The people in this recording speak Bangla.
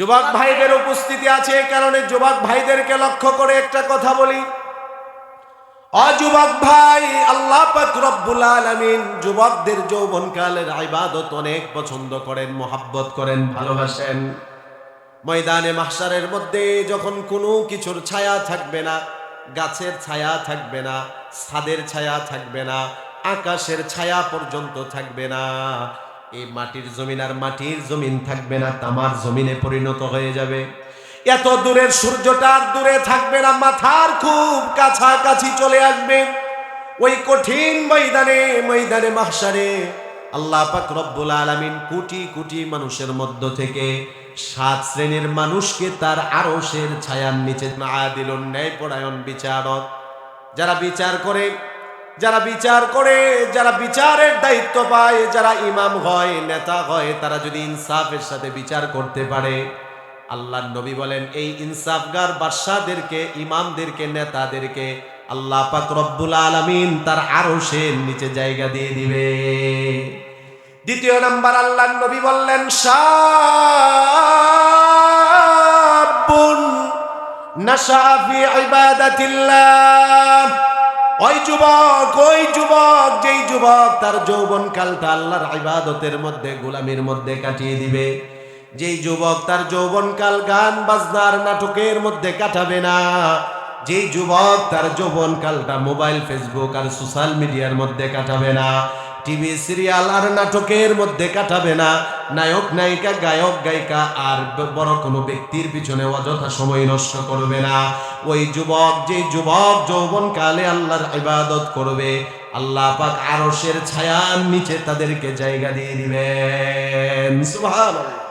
যুবক ভাইদের উপস্থিতি আছে এই কারণে যুবক ভাইদেরকে লক্ষ্য করে একটা কথা বলি। অযুবক ভাই, আল্লাহ রব্বুল আলামিন যুবকদের যৌবনকালের ইবাদত অনেক পছন্দ করেন, মোহাব্বত করেন, ভালোবাসেন। ময়দানে, মাহশারের মধ্যে যখন কোনো কিছুর ছায়া থাকবে না, গাছের ছায়া থাকবে না, ছাদের ছায়া থাকবে না, আকাশের ছায়া পর্যন্ত থাকবে না এই মাটির জমিন আর মাটির জমিন থাকবে না, তামার জমিনে পরিণত হয়ে যাবে। এত দূরের সূর্যটা আর দূরে থাকবে না, মাথার খুব কাছাকাছি চলে আসবে। ওই কঠিন ময়দানে ময়দানে মাহশারে আল্লাহ পাক রব্বুল আলামিন কোটি কোটি মানুষের মধ্য থেকে সাত শ্রেণির মানুষকে তার আরশের ছায়ার নিচে আদিলুন ন্যায় পরায়ণ বিচারক। যারা বিচার করে যারা বিচার করে, যারা বিচারের দায়িত্ব পায়, যারা ইমাম হয়, নেতা হয়, তারা যদি ইনসাফের সাথে বিচার করতে পারে আল্লাহ নবী বলেন, এই ইনসাফগার বাদশাদেরকে, ইমামদেরকে, নেতাদেরকে আল্লাহ পাক রব্বুল আলামিন তার আরশের নিচে জায়গা দিয়ে দিবে। দ্বিতীয় নাম্বার আল্লাহ নবী বললেন ইবাদাতিল্লাহ। ওই যুবক ওই যুবক, যেই যুবক তার যৌবন কালটা আল্লাহর ইবাদতের মধ্যে, গোলামির মধ্যে কাটিয়ে দিবে। যেই যুবক তার যৌবন কাল গান বাজনার নাটকের মধ্যে কাটাবে না। যেই যুবক তার যৌবন কালটা মোবাইল, ফেসবুক আর সোশ্যাল মিডিয়ার মধ্যে কাটাবে না। টিভি সিরিয়াল আর নাটকের মধ্যে কাটাবে না। নায়ক, নায়িকা, গায়ক, গায়িকা আর বড় কোনো ব্যক্তির পিছনে অযথা সময় নষ্ট করবে না। ওই যুবক যে যুবক যৌবন কালে আল্লাহর ইবাদত করবে, আল্লাহ পাক আরশের ছায়ার নিচে তাদেরকে জায়গা দিয়ে দিবেন। সুবহানাল্লাহ।